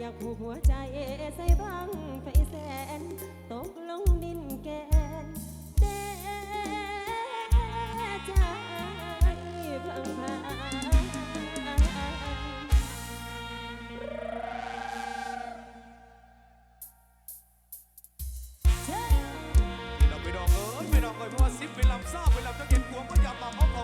อยากผูกหัวใจใส่บังไฟแสน ตกลงดินแกนเดใจพังพานพี่น้องเอ้ยพี่น้องเอ้ยเพราะว่าซิปเป็นลำซ่าเป็นลำจังเห็นพวก็ยำมาเขาเขา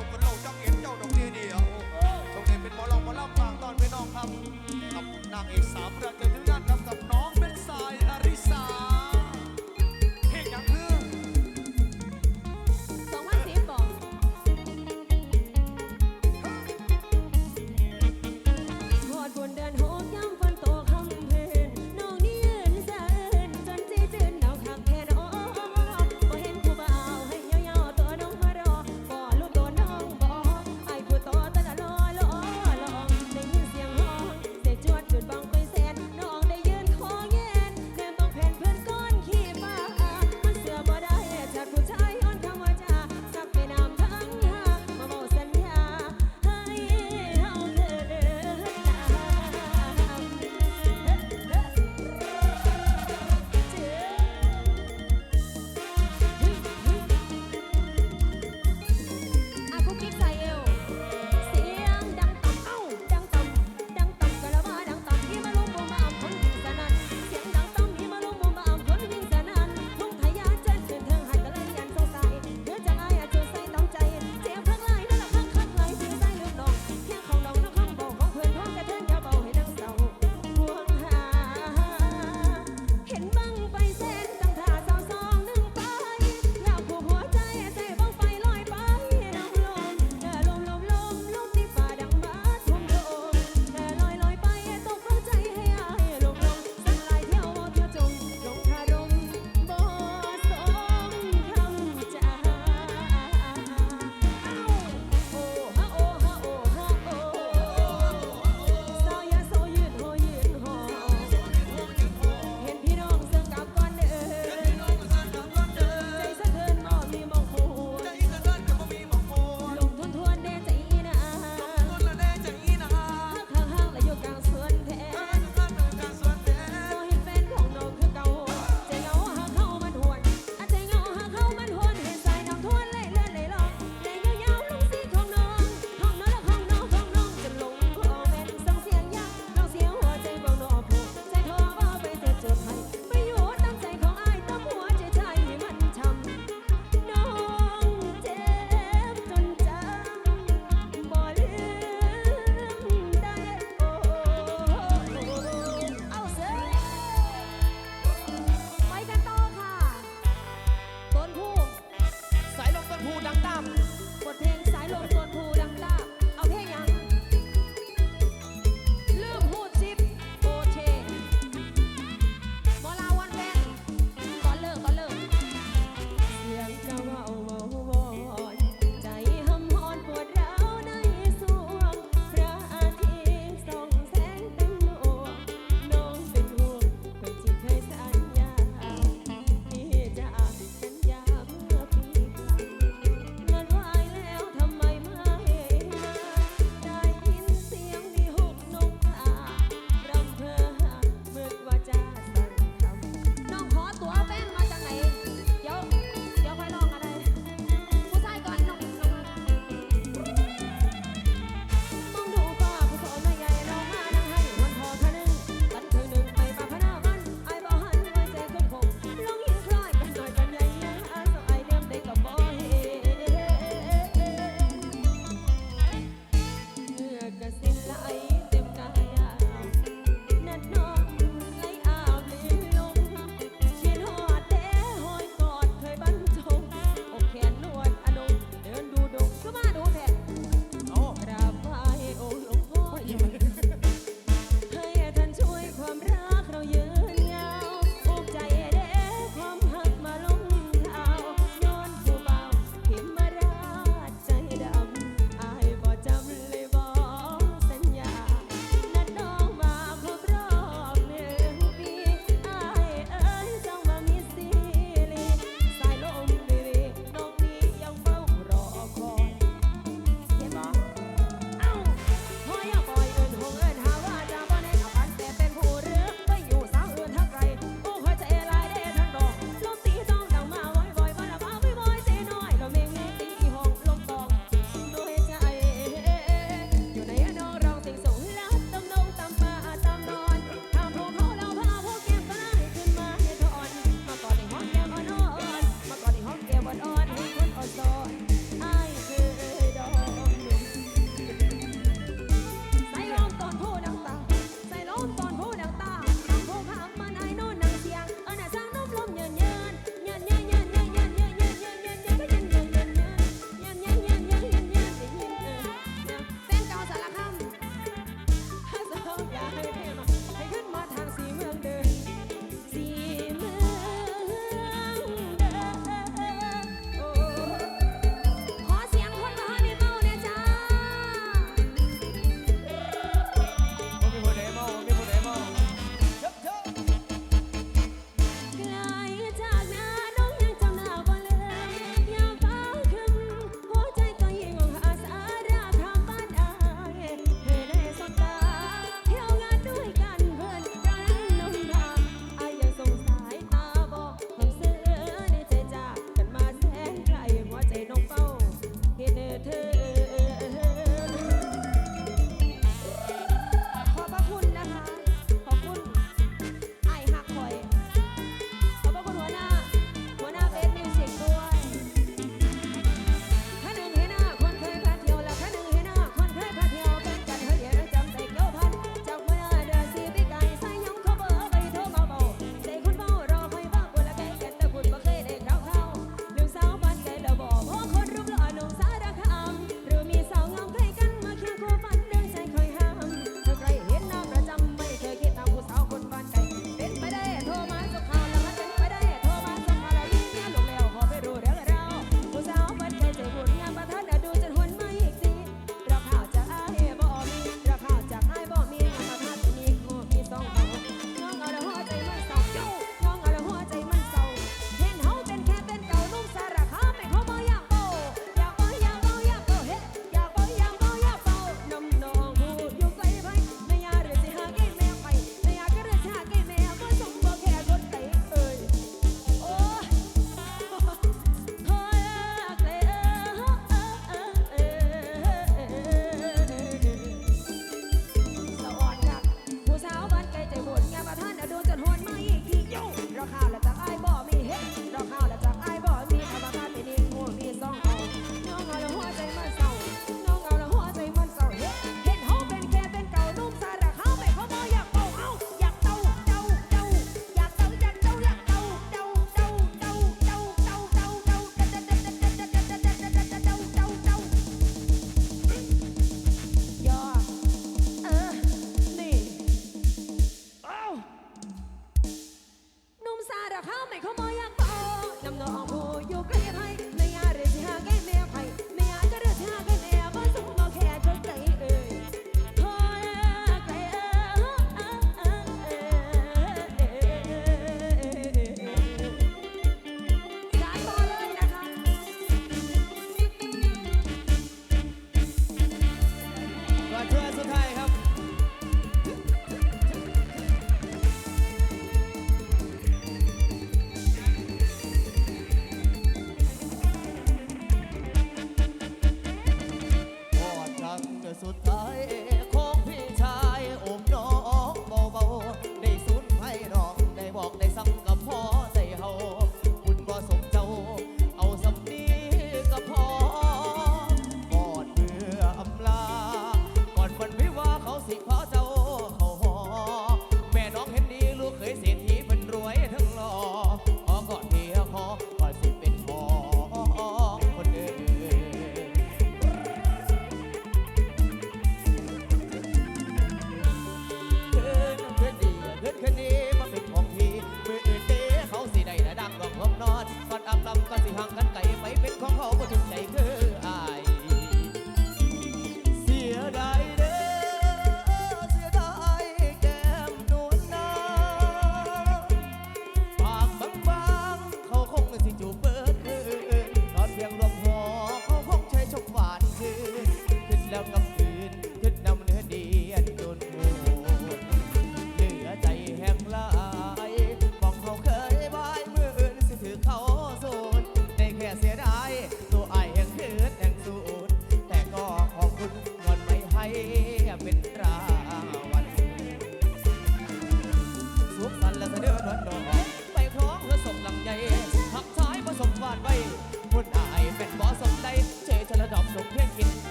bien, bien.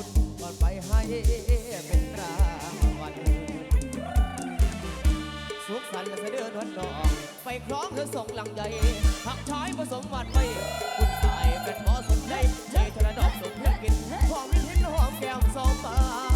ุณก่อนไปให้เป็นรางวัลสุขสันต์และเสด็จวันดอกไปคล้องเธอส่งหลังใหญ่หักชายผสมวันไปคุณตายเป็นหมอสมใจมีธนดอกสมเพชรกินหอมลิ้นหอมแก้มสองตา